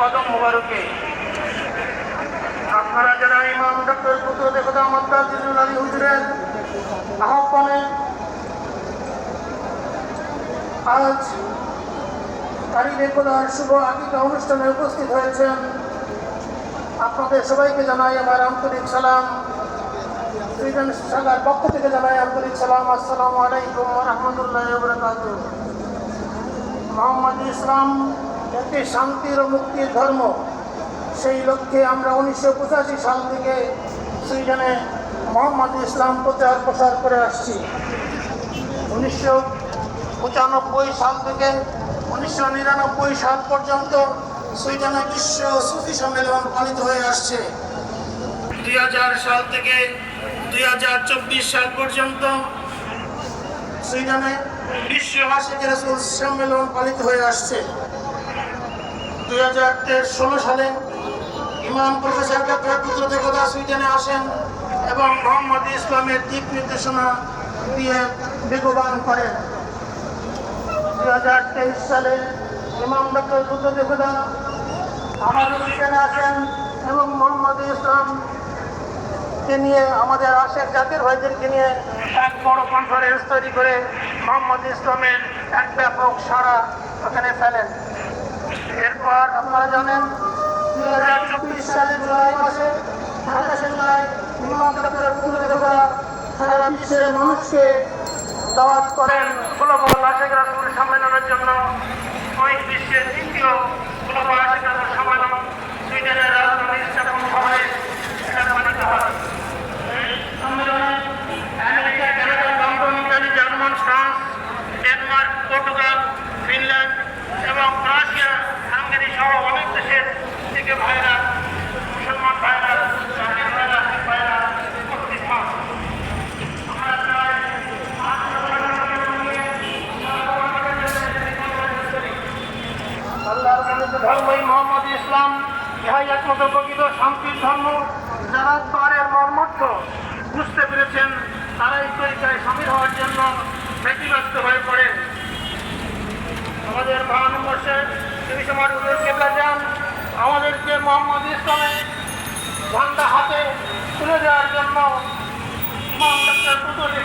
কদম মোবারকে। আপনারা যারা ইমাম ডক্টর পুত্র দেবতা মদ্দাজিজুল আলী হুজুরের আহ্বানে আজ তারিখে খোদার শুভ আকিকা অনুষ্ঠানে উপস্থিত হয়েছেন, আপনাদের সবাইকে জানাই আমার আন্তরিক সালাম। সুইডেন শাখার পক্ষ থেকে জানাই আন্তরিক সালাম। আসসালামু আলাইকুম রহমতুল্লাহ মোহাম্মদ ইসলাম একটি শান্তির ও মুক্তির ধর্ম। সেই লক্ষ্যে আমরা উনিশশো পঁচাশি সাল থেকে সুইডেনে মোহাম্মদ ইসলাম প্রচার প্রসার করে আসছি। উনিশশো পঁচানব্বই সাল থেকে উনিশশো নিরানব্বই সাল পর্যন্ত সুইডেনে বিশ্ব সুফি সম্মেলন পালিত হয়ে আসছে। দুই হাজার সাল থেকে দুই হাজার চব্বিশ সাল পর্যন্ত সুইডেনে বিশ্ব আশিক রাসুল সম্মেলন পালিত হয়ে আসছে। দুই হাজার ষোলো সালে ইমাম প্রফেসর ডক্টর পুত্র দেবতা সুইডেনে আসেন এবং মোহাম্মদ ইসলামের দিক নির্দেশনা দিয়ে বেগবান করেন। দুই হাজার তেইশ সালে ইমাম ডক্টর পুত্র দেবতা আমাদের আসেন এবং মোহাম্মদ ইসলাম নিয়ে আমাদের আশেখ জাতির ভাইদেরকে নিয়ে এক বড় কনফারেন্স তৈরি করে মোহাম্মদ ইসলামের এক ব্যাপক সারা ওখানে ফেলেন। এরপর আপনারা জানেন দু হাজার চব্বিশ সালের জুলাই মাসে সাতাশে জুলাই ডক্টর পুরুষরা সারা বিশ্বের মানুষকে দাওয়াত করেন। সম্মেলনের জন্য বিশ্বের দ্বিতীয় ধর্মই মোহাম্মদ ইসলাম, ইহাই একমাত্র প্রকৃত শান্তির ধর্ম, যারা তারের মর্মর্থ বুঝতে পেরেছেন তারা এই তরিকায় সামিল হওয়ার জন্য ব্যতিব্যস্ত হয়ে পড়ে আমাদের মহানবর্ষে তিনি সময় যান। মোহাম্মদ ইসলামের ঝান্ডা হাতে তুলে দেওয়ার জন্য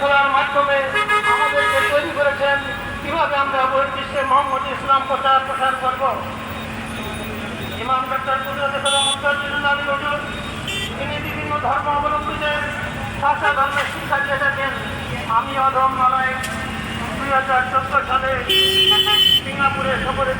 খোলার মাধ্যমে আমাদেরকে তৈরি করেছেন। কীভাবে আমরা বহির্বিশ্বে মোহাম্মদ ইসলাম প্রচার প্রসার করব? ইমাম ডক্টর পুতুলি খোলা তিনি বিভিন্ন ধর্ম অবলম্বীদের ভাষা ধর্মের শিক্ষা দিয়ে থাকেন। আমি অধম নয়। দুই হাজার চোদ্দ সালে সিঙ্গাপুরে সফরে